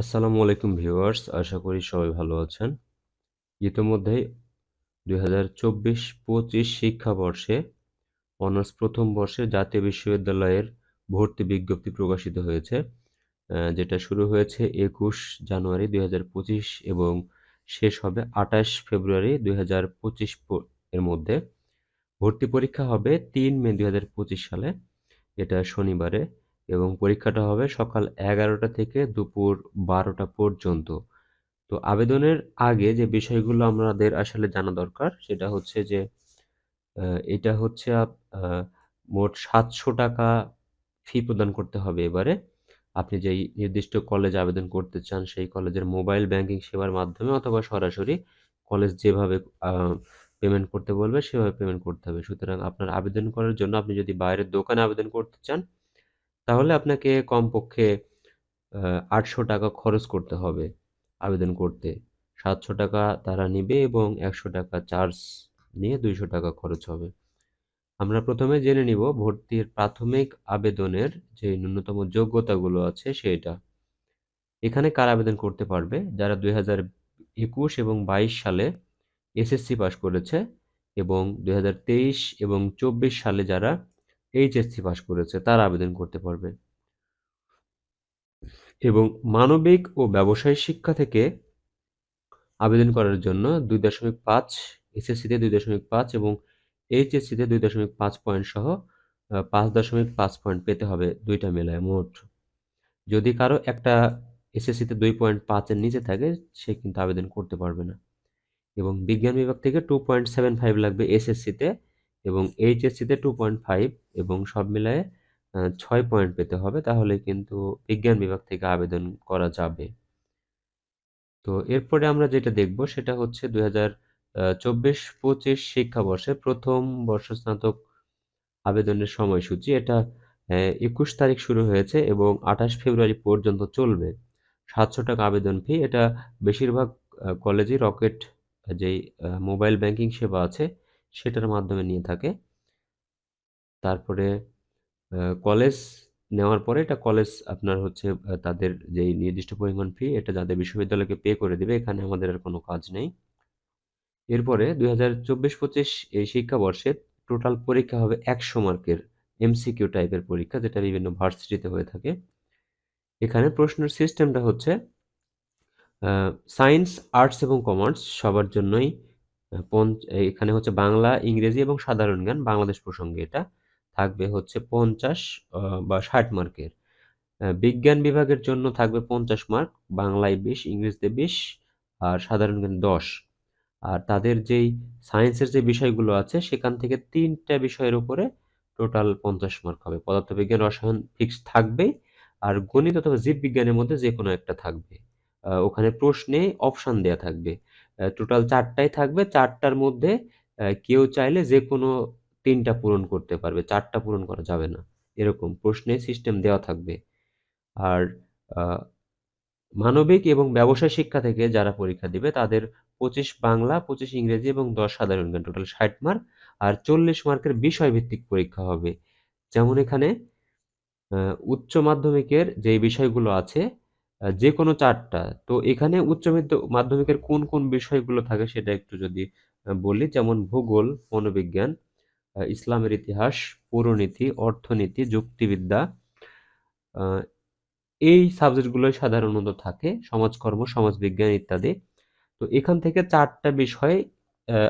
আসসালামু আলাইকুম ভিউয়ার্স, আশা করি সবাই ভালো আছেন। ইতিমধ্যেই দুই হাজার চব্বিশ পঁচিশ শিক্ষাবর্ষে, অনার্স প্রথম বর্ষে জাতীয় বিশ্ববিদ্যালয়ের ভর্তি বিজ্ঞপ্তি প্রকাশিত হয়েছে যেটা শুরু হয়েছে একুশ জানুয়ারি দুই হাজার পঁচিশ এবং শেষ হবে আঠাশ ফেব্রুয়ারি দুই হাজার পঁচিশ এর মধ্যে। ভর্তি পরীক্ষা হবে তিন মে দুই হাজার পঁচিশ সালে, এটা শনিবারে। এবং পরীক্ষাটা হবে সকাল এগারোটা থেকে দুপুর বারোটা পর্যন্ত। তো আবেদনের আগে যে বিষয়গুলো আমাদের আসলে জানা দরকার সেটা হচ্ছে যে এটা হচ্ছে মোট সাতশো টাকা ফি প্রদান করতে হবে এবারে। আপনি যেই নির্দিষ্ট কলেজ আবেদন করতে চান সেই কলেজের মোবাইল ব্যাংকিং সেবার মাধ্যমে অথবা সরাসরি কলেজ যেভাবে পেমেন্ট করতে বলবে সেভাবে পেমেন্ট করতে হবে। সুতরাং আপনার আবেদন করার জন্য আপনি যদি বাইরের দোকানে আবেদন করতে চান তাহলে আপনাকে কমপক্ষে আটশো টাকা খরচ করতে হবে আবেদন করতে। সাতশো টাকা তারা নিবে এবং একশো টাকা চার্জ নিয়ে দুইশো টাকা খরচ হবে। আমরা প্রথমে জেনে নিব ভর্তির প্রাথমিক আবেদনের যে ন্যূনতম যোগ্যতাগুলো আছে সেটা এখানে কার আবেদন করতে পারবে? যারা দুই হাজার একুশ এবং বাইশ সালে এসএসসি পাশ করেছে এবং দুই হাজার তেইশ এবং চব্বিশ সালে যারা এইচএসসি পাশ করেছে, তারা আবেদন করতে পারবে। এবং মানবিক ও ব্যবসায় শিক্ষা থেকে আবেদন করার জন্য দুই দশমিক পাঁচ এসএসসিতে দুই দশমিক পাঁচ এবং এইচএসসিতে দুই দশমিক পাঁচ পয়েন্ট সহ পাঁচ দশমিক পাঁচ পয়েন্ট পেতে হবে দুইটা মেলায় মোট। যদি কারও একটা এসএসসিতে দুই পয়েন্ট পাঁচের নিচে থাকে, সে কিন্তু আবেদন করতে পারবে না। এবং বিজ্ঞান বিভাগ থেকে টু পয়েন্ট সেভেন ফাইভ লাগবে এসএসসিতে এবং এইচএসসিতে টু পয়েন্ট ফাইভ এবং সব মিলায়ে ছয় পয়েন্ট পেতে হবে তাহলে কিন্তু বিজ্ঞান বিভাগ থেকে আবেদন করা যাবে। তো এরপরে আমরা যেটা দেখব সেটা হচ্ছে দুই হাজার চব্বিশ পঁচিশ শিক্ষাবর্ষে প্রথম বর্ষ স্নাতক আবেদনের সময়সূচি। এটা একুশ তারিখ শুরু হয়েছে এবং আঠাশ ফেব্রুয়ারি পর্যন্ত চলবে। সাতশো টাকা আবেদন ফি এটা বেশিরভাগ আহ, কলেজই রকেট যেই মোবাইল ব্যাংকিং সেবা আছে সেটার মাধ্যমে নিয়ে থাকে। তারপরে কলেজ নেওয়ার পরে এটা কলেজ আপনার হচ্ছে তাদের যেই নির্দিষ্ট পরিমাণ ফি এটা যাদের বিশ্ববিদ্যালয়কে পে করে দেবে, এখানে আমাদের আর কোনো কাজ নেই। এরপরে দুই হাজার চব্বিশ পঁচিশ এই শিক্ষাবর্ষে টোটাল পরীক্ষা হবে একশো মার্কের এমসিকিউ টাইপের পরীক্ষা, যেটা বিভিন্ন ভার্সিটিতে হয়ে থাকে। এখানে প্রশ্নের সিস্টেমটা হচ্ছে সায়েন্স আর্টস এবং কমার্স সবার জন্যই এখানে হচ্ছে বাংলা, ইংরেজি এবং সাধারণ জ্ঞান, বাংলাদেশ প্রসঙ্গে এটা থাকবে হচ্ছে পঞ্চাশ বা ষাট মার্কের। বিজ্ঞান বিভাগের জন্য থাকবে পঞ্চাশ মার্ক, বাংলায় বিশ, ইংরেজিতে বিশ, আর সাধারণ জ্ঞান দশ। আর তাদের যেই সায়েন্সের যে বিষয়গুলো আছে, সেখান থেকে তিনটা বিষয়ের উপরে টোটাল পঞ্চাশ মার্ক হবে। পদার্থবিজ্ঞান, রসায়ন, ফিক্স থাকবে, আর গণিত অথবা জীববিজ্ঞানের মধ্যে যে কোনো একটা থাকবে। ওখানে প্রশ্নে অপশান দেয়া থাকবে। টোটাল চারটাই থাকবে। চারটার মধ্যে কেউ চাইলে যে কোনো তিনটা পূরণ করতে পারবে। চারটা পূরণ করা যাবে না। এরকম প্রশ্নে সিস্টেম দেওয়া থাকবে। আর মানবিক এবং ব্যবসায় শিক্ষা থেকে যারা পরীক্ষা দিবে, তাদের পঁচিশ বাংলা, পঁচিশ ইংরেজি এবং দশ সাধারণ জ্ঞান টোটাল ষাট মার্ক আর চল্লিশ মার্কের বিষয়ভিত্তিক পরীক্ষা হবে। যেমন এখানে উচ্চ মাধ্যমিকের যে বিষয়গুলো আছে যে কোনো চারটা। তো এখানে উচ্চ মাধ্য- মাধ্যমিকের কোন কোন বিষয়গুলো থাকে সেটা একটু যদি বলি, যেমন ভূগোল, মনোবিজ্ঞান ইসলামের ইতিহাস, পৌরনীতি, অর্থনীতি, যুক্তিবিদ্যা এই সাবজেক্টগুলোই সাধারণত থাকে, সমাজকর্ম, সমাজবিজ্ঞান ইত্যাদি। তো এখান থেকে চারটা বিষয়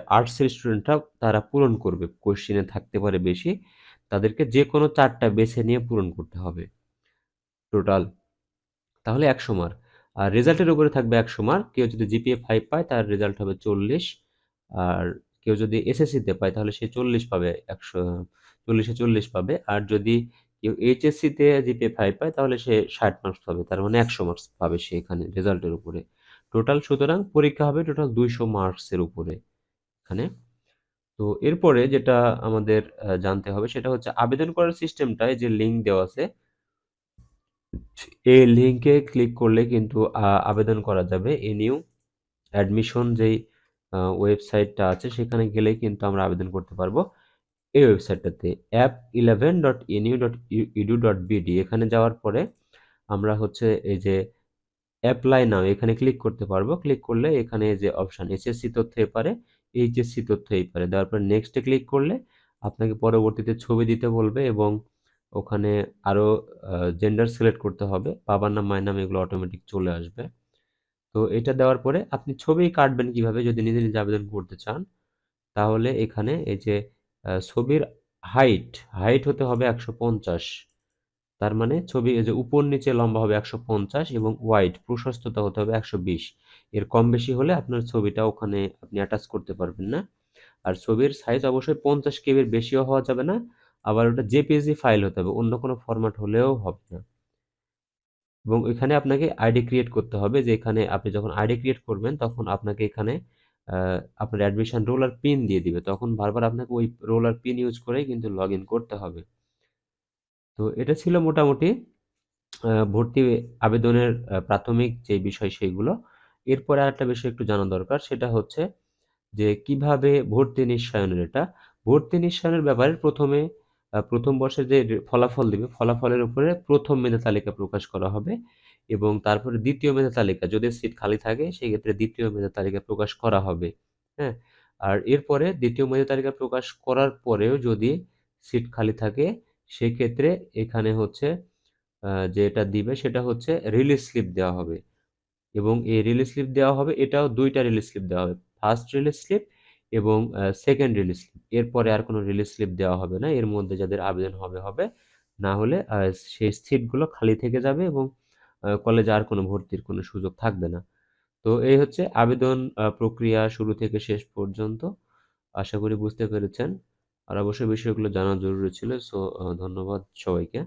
আর্টসের স্টুডেন্টরা তারা পূরণ করবে, কোশ্চেনে থাকতে পারে বেশি। তাদেরকে যে কোনো চারটা বেছে নিয়ে পূরণ করতে হবে। টোটাল তাহলে একশো মার্ক আর রেজাল্টের উপরে থাকবে একশো মার্ক কেউ যদি জিপিএ ফাইভ পায়, তার রেজাল্ট হবে চল্লিশ। আর কেউ যদি এসএসসিতে পায়, তাহলে সে চল্লিশ পাবে, একশো, চল্লিশে চল্লিশ পাবে। আর যদি কেউ এইচএসসিতে জিপিএ ফাইভ পায়, তাহলে সে ষাট মার্কস পাবে। তার মানে একশো মার্কস পাবে সে এখানে রেজাল্টের উপরে। টোটাল সুতরাং পরীক্ষা হবে টোটাল দুইশো মার্কসের উপরে এখানে। তো এরপরে যেটা আমাদের জানতে হবে, সেটা হচ্ছে আবেদন করার সিস্টেমটায় যে লিঙ্ক দেওয়া আছে এই লিঙ্কে ক্লিক করলে কিন্তু আবেদন করা যাবে। এ নিউ অ্যাডমিশন যেই ওয়েবসাইটটা আছে, সেখানে গেলেই কিন্তু আমরা আবেদন করতে পারব। এই ওয়েবসাইটটাতে app eleven dot NU dot edu dot BD এখানে যাওয়ার পরে আমরা হচ্ছে এই যে অ্যাপ্লাই নাও এখানে ক্লিক করতে পারব। ক্লিক করলে এখানে যে অপশান এসএসসি তথ্য এপারে এইচএসসি তথ্য এইপারে দেওয়ার পর নেক্সটে ক্লিক করলে আপনাকে পরবর্তীতে ছবি দিতে বলবে এবং ওখানে আরও জেন্ডার সিলেক্ট করতে হবে। বাবার নাম, মায়ের নাম এগুলো অটোমেটিক চলে আসবে। তো এটা দেওয়ার পরে আপনি ছবি কাটবেন কীভাবে যদি নিজে নিজে আবেদন করতে চান। তাহলে এখানে এই যে ছবির হাইট হাইট হতে হবে একশো পঞ্চাশ। তার মানে ছবি এই যে উপর নিচে লম্বা হবে একশো পঞ্চাশ এবং ওয়াইড প্রশস্ততা হতে হবে একশো বিশ। এর কম বেশি হলে আপনার ছবিটা ওখানে আপনি অ্যাটাচ করতে পারবেন না। আর ছবির সাইজ অবশ্যই পঞ্চাশ কেবির বেশিও হওয়া যাবে না। আবার ওটা জেপিএজি ফাইল হতে হবে, অন্য কোনো ফরম্যাট হলেও হবে না। এবং এখানে আপনাকে আইডি ক্রিয়েট করতে হবে, যে এখানে আপনি যখন আইডি ক্রিয়েট করবেন, তখন আপনাকে এখানে আপনার অ্যাডমিশন রোল আর পিন দিয়ে দিবে। তখন বারবার আপনাকে ওই রোল আর পিন ইউজ করেই কিন্তু লগ করতে হবে। তো এটা ছিল মোটামুটি ভর্তি আবেদনের প্রাথমিক যে বিষয় সেইগুলো। এরপরে আরেকটা বিষয় একটু জানা দরকার, সেটা হচ্ছে যে কীভাবে ভর্তি নিশ্চয়নের এটা। ভর্তি নিশ্চয়নের ব্যাপারে প্রথমে প্রথম বর্ষের যে ফলাফল দিবে, ফলাফলের উপরে প্রথম মেধা তালিকা প্রকাশ করা হবে এবং তারপরে দ্বিতীয় মেধা তালিকা, যদি সিট খালি থাকে, সেক্ষেত্রে দ্বিতীয় মেধা তালিকা প্রকাশ করা হবে হ্যাঁ? আর এরপরে দ্বিতীয় মেধা তালিকা প্রকাশ করার পরেও যদি সিট খালি থাকে, সেক্ষেত্রে এখানে হচ্ছে যেটা দিবে সেটা হচ্ছে রিলিজ স্লিপ দেওয়া হবে এবং এই রিলিজ স্লিপ দেওয়া হবে, এটাও দুইটা রিলিজ স্লিপ দেওয়া হবে। ফার্স্ট রিলিজ স্লিপ এবং সেকেন্ড রিলিজ স্লিপ এরপরে আর কোনো রিলিজ স্লিপ দেওয়া হবে না। এর মধ্যে যাদের আবেদন হবে হবে। না হলে সেই সিটগুলো খালি থেকে যাবে এবং কলেজে আর কোনো ভর্তির কোনো সুযোগ থাকবে না। তো এই হচ্ছে আবেদন প্রক্রিয়া শুরু থেকে শেষ পর্যন্ত। আশা করি বুঝতে পেরেছেন। আর অবশ্যই বিষয়গুলো জানা জরুরি ছিল, সো ধন্যবাদ সবাইকে।